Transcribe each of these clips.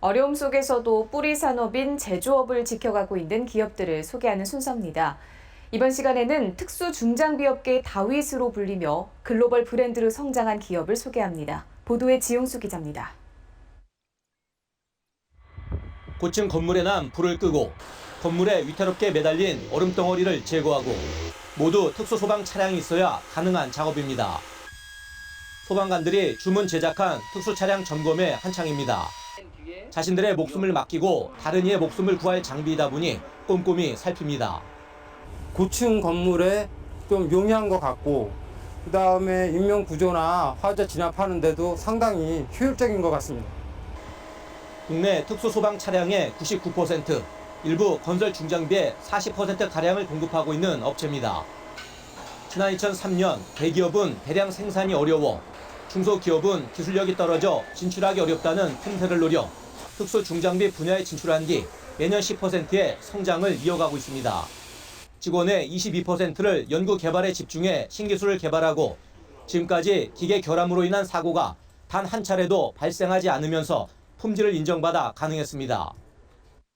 어려움 속에서도 뿌리 산업인 제조업을 지켜가고 있는 기업들을 소개하는 순서입니다. 이번 시간에는 특수 중장비업계 다윗으로 불리며 글로벌 브랜드로 성장한 기업을 소개합니다. 보도에 지용수 기자입니다. 고층 건물에 난 불을 끄고 건물에 위태롭게 매달린 얼음 덩어리를 제거하고 모두 특수 소방 차량이 있어야 가능한 작업입니다. 소방관들이 주문 제작한 특수 차량 점검에 한창입니다. 자신들의 목숨을 맡기고 다른 이의 목숨을 구할 장비이다 보니 꼼꼼히 살핍니다. 고층 건물에 좀 용이한 것 같고 그 다음에 인명 구조나 화재 진압하는데도 상당히 효율적인 것 같습니다. 국내 특수 소방 차량의 99%, 일부 건설 중장비의 40% 가량을 공급하고 있는 업체입니다. 지난 2003년 대기업은 대량 생산이 어려워 중소기업은 기술력이 떨어져 진출하기 어렵다는 틈새를 노려 특수 중장비 분야에 진출한 뒤 매년 10%의 성장을 이어가고 있습니다. 직원의 22%를 연구 개발에 집중해 신기술을 개발하고 지금까지 기계 결함으로 인한 사고가 단 한 차례도 발생하지 않으면서 품질을 인정받아 가능했습니다.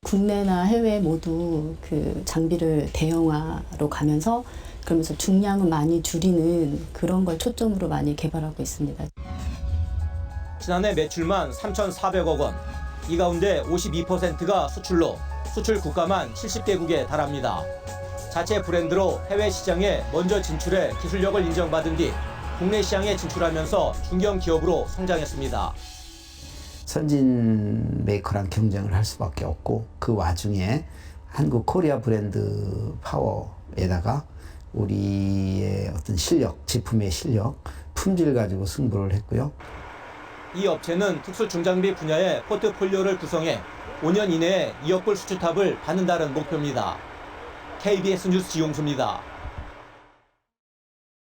국내나 해외 모두 그 장비를 대형화로 가면서 그러면서 중량은 많이 줄이는 그런 걸 초점으로 많이 개발하고 있습니다. 지난해 매출만 3,400억 원. 이 가운데 52%가 수출로 수출 국가만 70개국에 달합니다. 자체 브랜드로 해외 시장에 먼저 진출해 기술력을 인정받은 뒤 국내 시장에 진출하면서 중견 기업으로 성장했습니다. 선진 메이커랑 경쟁을 할 수밖에 없고 그 와중에 한국 코리아 브랜드 파워에다가 우리의 어떤 실력, 제품의 실력, 품질 가지고 승부를 했고요. 이 업체는 특수 중장비 분야의 포트폴리오를 구성해 5년 이내에 2억 불 수주탑을 받는다는 목표입니다. KBS 뉴스 지용수입니다.